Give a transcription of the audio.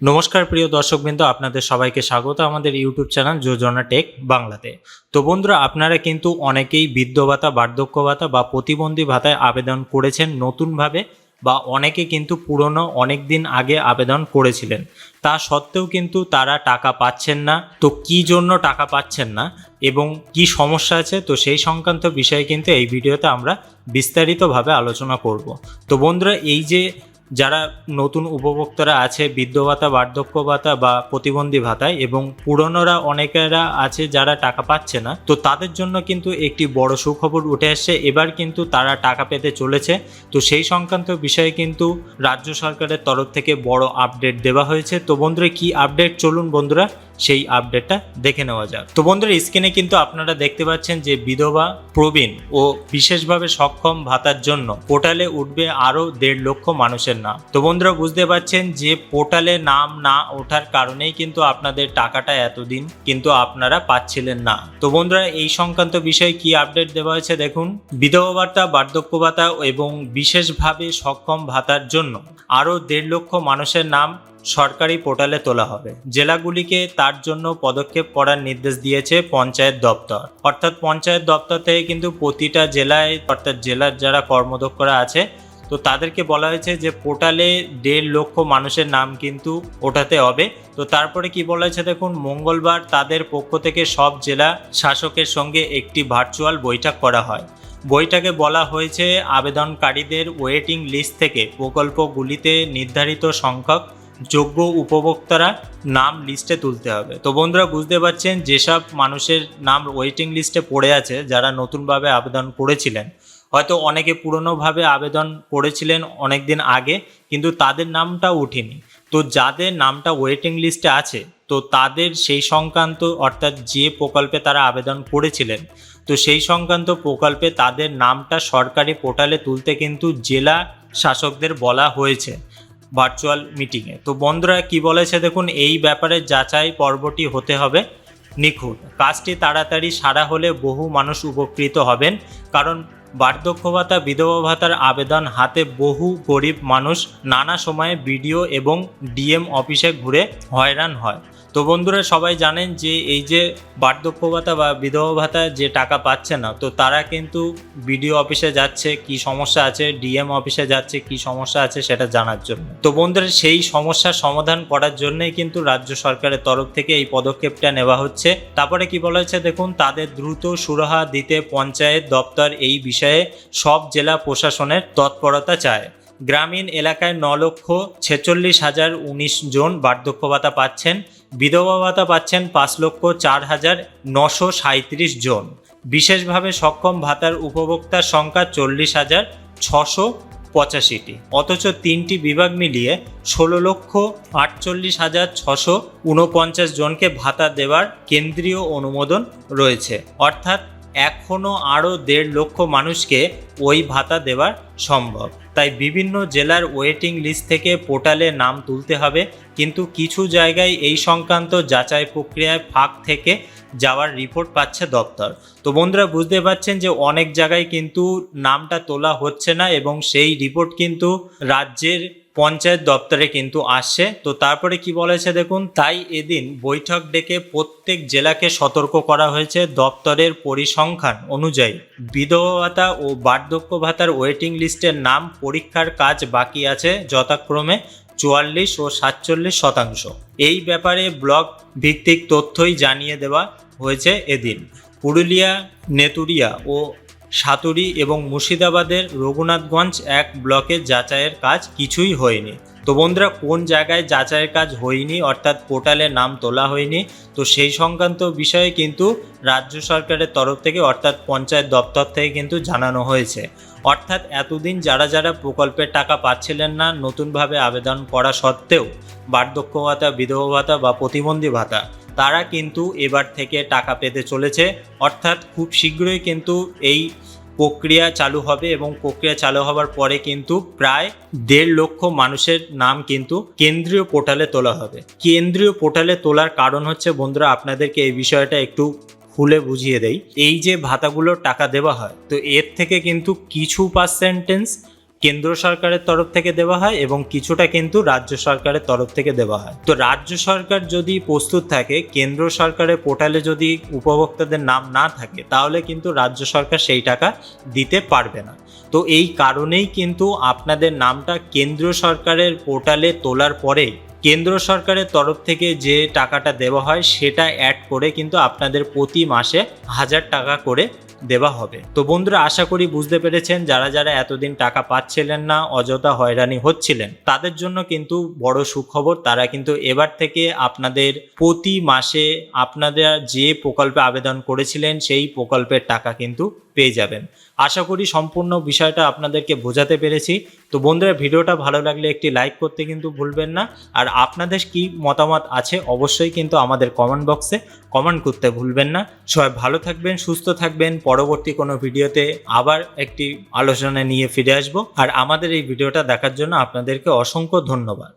নমস্কার, প্রিয় দর্শকবৃন্দ, আপনাদের সবাইকে স্বাগত আমাদের ইউটিউব চ্যানেল যোজনা টেক বাংলাতে। তো বন্ধুরা, আপনারা কিন্তু অনেকেই বৃদ্ধ ভাতা, বার্ধক্য ভাতা বা প্রতিবন্ধী ভাতায় আবেদন করেছেন নতুনভাবে বা অনেকে কিন্তু পুরনো অনেক দিন আগে আবেদন করেছিলেন। তা সত্ত্বেও কিন্তু তারা টাকা পাচ্ছেন না। তো কি জন্য টাকা পাচ্ছেন না এবং কি সমস্যা আছে? তো সেই সংক্রান্ত বিষয়ে কিন্তু এই ভিডিওতে আমরা বিস্তারিতভাবে আলোচনা করব। তো বন্ধুরা, এই যে যারা নতুন উপভোক্তারা আছে বৃদ্ধ ভাতা বার্ধক্য ভাতা বা প্রতিবন্ধী ভাতায় এবং পুরনোরা অনেকেরা আছে যারা টাকা পাচ্ছে না, তো তাদের জন্য কিন্তু একটি বড় সুখবর উঠে আসছে এবার কিন্তু তারা টাকা পেতে চলেছে। তো সেই সংক্রান্ত বিষয়ে কিন্তু রাজ্য সরকারের তরফ থেকে বড় আপডেট দেওয়া হয়েছে। তো বন্ধুরা, কি আপডেট? চলুন বন্ধুরা সেই আপডেটটা দেখে নেওয়া যাক। তো বন্ধুরা স্ক্রিনে কিন্তু আপনারা দেখতে পাচ্ছেন যে বিধবা প্রবীণ ও বিশেষভাবে সক্ষম ভাতার জন্য পোর্টালে উঠবে আরও দেড় লক্ষ মানুষের নাম। তো বন্ধুরা, বুঝতে পারছেন যে পোর্টালে নাম না ওঠার কারণেই কিন্তু আপনাদের টাকাটা এতদিন কিন্তু আপনারা পাচ্ছিলেন না। তো বন্ধুরা, এই সংক্রান্ত বিষয়ে কি আপডেট দেওয়া হয়েছে দেখুন। বিধবা ভাতা বার্ধক্য ভাতা এবং বিশেষভাবে সক্ষম ভাতার জন্য আরও দেড় লক্ষ মানুষের নাম সরকারি পোর্টালে তোলা হবে। জেলাগুলিকে তার জন্য পদক্ষেপ করার নির্দেশ দিয়েছে পঞ্চায়েত দপ্তর। অর্থাৎ পঞ্চায়েত দপ্তর থেকে কিন্তু প্রতিটা জেলায়, অর্থাৎ জেলার যারা কর্মদক্ষরা আছে, তো তাদেরকে বলা হয়েছে যে পোর্টালে দেড় লক্ষ মানুষের নাম কিন্তু ওঠাতে হবে। তো তারপরে কি বলা হয়েছে দেখুন, মঙ্গলবার তাদের পক্ষ থেকে সব জেলা শাসকের সঙ্গে একটি ভার্চুয়াল বৈঠক করা হয়। বইটাকে বলা হয়েছে, আবেদনকারীদের ওয়েটিং লিস্ট থেকে প্রকল্পগুলিতে নির্ধারিত সংখ্যক যোগ্য উপভোক্তারা নাম লিস্টে তুলতে হবে। তো বন্ধুরা, বুঝতে পারছেন, যেসব মানুষের নাম ওয়েটিং লিস্টে পড়ে আছে, যারা নতুনভাবে আবেদন করেছিলেন, হয়তো অনেকে পুরনোভাবে আবেদন করেছিলেন অনেক দিন আগে, কিন্তু তাদের নামটা উঠেনি তো যাদের নামটা ওয়েটিং লিস্টে আছে, তো তাদের সেই সংক্রান্ত, অর্থাৎ যে প্রকল্পে তারা আবেদন করেছিলেন, তো সেই সংক্রান্ত প্রকল্পে তাদের নামটা সরকারি পোর্টালে তুলতে কিন্তু জেলা শাসকদের বলা হয়েছে। ভার্চুয়াল মিটিংয়ে তো বন্ধুরা, কি বলেছে দেখুন, এই ব্যাপারে যাচাই পর্বটি হতে হবে নিখুঁত। কাজটি তাড়াতাড়ি সারা হলে বহু মানুষ উপকৃত হবেন, কারণ বার্ধক্য ভাতা, বিধবা ভাতার আবেদন হাতে বহু গরিব মানুষ নানা সময়ে বিডিও এবং ডিএম অফিসে ঘুরে হয়রান হয়। তো বন্ধুরা সবাই জানেন যে এই যে বার্ধক্য ভাতা বা বিধবা ভাতা যে টাকা পাচ্ছে না, তো তারা কিন্তু বিডিও অফিসে যাচ্ছে, কি সমস্যা আছে, ডিএম অফিসে যাচ্ছে, কি সমস্যা আছে সেটা জানার জন্য। তো বন্ধুরা সেই সমস্যার সমাধান করার জন্যই কিন্তু রাজ্য সরকারের তরফ থেকে এই পদক্ষেপটা নেওয়া হচ্ছে। তারপরে কি বলা হচ্ছে দেখুন, তাদের দ্রুত সুরাহা দিতে পঞ্চায়েত দপ্তর এই বিষয়ে সব জেলা প্রশাসনের তৎপরতা চায়। গ্রামীণ এলাকায় ন লক্ষ ছেচল্লিশ হাজার উনিশ জন বার্ধক্য ভাতা পাচ্ছেন। বিধবা ভাতা পাচ্ছেন পাঁচ লক্ষ চার হাজার নশো সাঁত্রিশ জন। বিশেষভাবে সক্ষম ভাতার উপভোক্তার সংখ্যা চল্লিশ হাজার ছশো পঁচাশিটি। অথচ তিনটি বিভাগ মিলিয়ে ষোলো লক্ষ আটচল্লিশ হাজার ছশো উনপঞ্চাশ জনকে ভাতা দেওয়ার কেন্দ্রীয় অনুমোদন রয়েছে। অর্থাৎ এখনও আরও দেড় লক্ষ মানুষকে ওই ভাতা দেওয়া সম্ভব। তাই বিভিন্ন জেলার ওয়েটিং লিস্ট থেকে পোর্টালে নাম তুলতে হবে। কিন্তু কিছু জায়গায় এই সংক্রান্ত যাচাই প্রক্রিয়ায় ফাঁক থেকে যাওয়ার রিপোর্ট পাচ্ছে দপ্তর। তো বন্ধুরা, বুঝতে পারছেন যে অনেক জায়গায় কিন্তু নামটা তোলা হচ্ছে না এবং সেই রিপোর্ট কিন্তু রাজ্যের পঞ্চায়েত দপ্তরে কিন্তু আসছে তো তারপরে কি বলেছে দেখুন, তাই এদিন বৈঠক ডেকে প্রত্যেক জেলাকে সতর্ক করা হয়েছে দপ্তরের পরিসংখ্যান অনুযায়ী। বিধবা ভাতা ও বার্ধক্য ভাতার ওয়েটিং লিস্টের নাম পরীক্ষার কাজ বাকি আছে যথাক্রমে চুয়াল্লিশ ও সাতচল্লিশ শতাংশ। এই ব্যাপারে ব্লক ভিত্তিক তথ্যই জানিয়ে দেওয়া হয়েছে এদিন। পুরুলিয়া, নেতুরিয়া ও সাতুরি এবং মুর্শিদাবাদের রঘুনাথগঞ্জ এক ব্লকে যাচাইয়ের কাজ কিছুই হয়নি। তো বন্ধুরা, কোন জায়গায় যাচাইয়ের কাজ হয়নি, অর্থাৎ পোর্টালে নাম তোলা হয়নি, তো সেই সংক্রান্ত বিষয়ে কিন্তু রাজ্য সরকারের তরফ থেকে, অর্থাৎ পঞ্চায়েত দপ্তর থেকে কিন্তু জানানো হয়েছে। অর্থাৎ এতদিন যারা যারা প্রকল্পের টাকা পাচ্ছিলেন না, নতুনভাবে আবেদন করা সত্ত্বেও বার্ধক্য ভাতা, বিধবা ভাতা বা প্রতিবন্ধী ভাতা তারা কিন্তু এবার থেকে টাকা পেতে চলেছে। অর্থাৎ খুব শীঘ্রই কিন্তু এই প্রক্রিয়া চালু হবে এবং প্রক্রিয়া চালু হওয়ার পরে কিন্তু প্রায় দেড় লক্ষ মানুষের নাম কিন্তু কেন্দ্রীয় পোর্টালে তোলা হবে। কেন্দ্রীয় পোর্টালে তোলার কারণ হচ্ছে, বন্ধুরা, আপনাদেরকে এই বিষয়টা একটু খুলে বুঝিয়ে দেই। এই যে ভাতাগুলোর টাকা দেওয়া হয়, তো এর থেকে কিন্তু কিছু পার্সেন্টেন্স কেন্দ্র সরকারের তরফ থেকে দেওয়া হয় এবং কিছুটা কিন্তু রাজ্য সরকারের তরফ থেকে দেওয়া হয়। তো রাজ্য সরকার যদি প্রস্তুত থাকে, কেন্দ্র সরকারের পোর্টালে যদি উপভোক্তাদের নাম না থাকে, তাহলে কিন্তু রাজ্য সরকার সেই টাকা দিতে পারবে না। তো এই কারণেই কিন্তু আপনাদের নামটা কেন্দ্র সরকারের পোর্টালে তোলার পরে কেন্দ্র সরকারের তরফ থেকে যে টাকাটা দেওয়া হয়, সেটা অ্যাড করে কিন্তু আপনাদের প্রতি মাসে হাজার টাকা করে দেওয়া হবে। তো বন্ধুরা, আশা করি বুঝতে পেরেছেন, যারা যারা এতদিন টাকা পাচ্ছিলেন না, অযথা হয়রানি হচ্ছিলেন, তাদের জন্য কিন্তু বড় সুখবর, তারা কিন্তু এবার থেকে আপনাদের প্রতি মাসে আপনারা যে প্রকল্পে আবেদন করেছিলেন, সেই প্রকল্পের টাকা কিন্তু পেয়ে যাবেন। আশা করি সম্পূর্ণ বিষয়টা আপনাদেরকে বোঝাতে পেরেছি। তো বন্ধুরা, ভিডিওটা ভালো লাগলে একটি লাইক করতে কিন্তু ভুলবেন না। আর আপনাদের কি মতামত আছে অবশ্যই কিন্তু আমাদের কমেন্ট বক্সে কমেন্ট করতে ভুলবেন না। সবাই ভালো থাকবেন, সুস্থ থাকবেন। পরবর্তী কোনো ভিডিওতে আবার একটি আলোচনা নিয়ে ফিরে আসব। আর আমাদের এই ভিডিওটা দেখার জন্য আপনাদেরকে অসংখ্য ধন্যবাদ।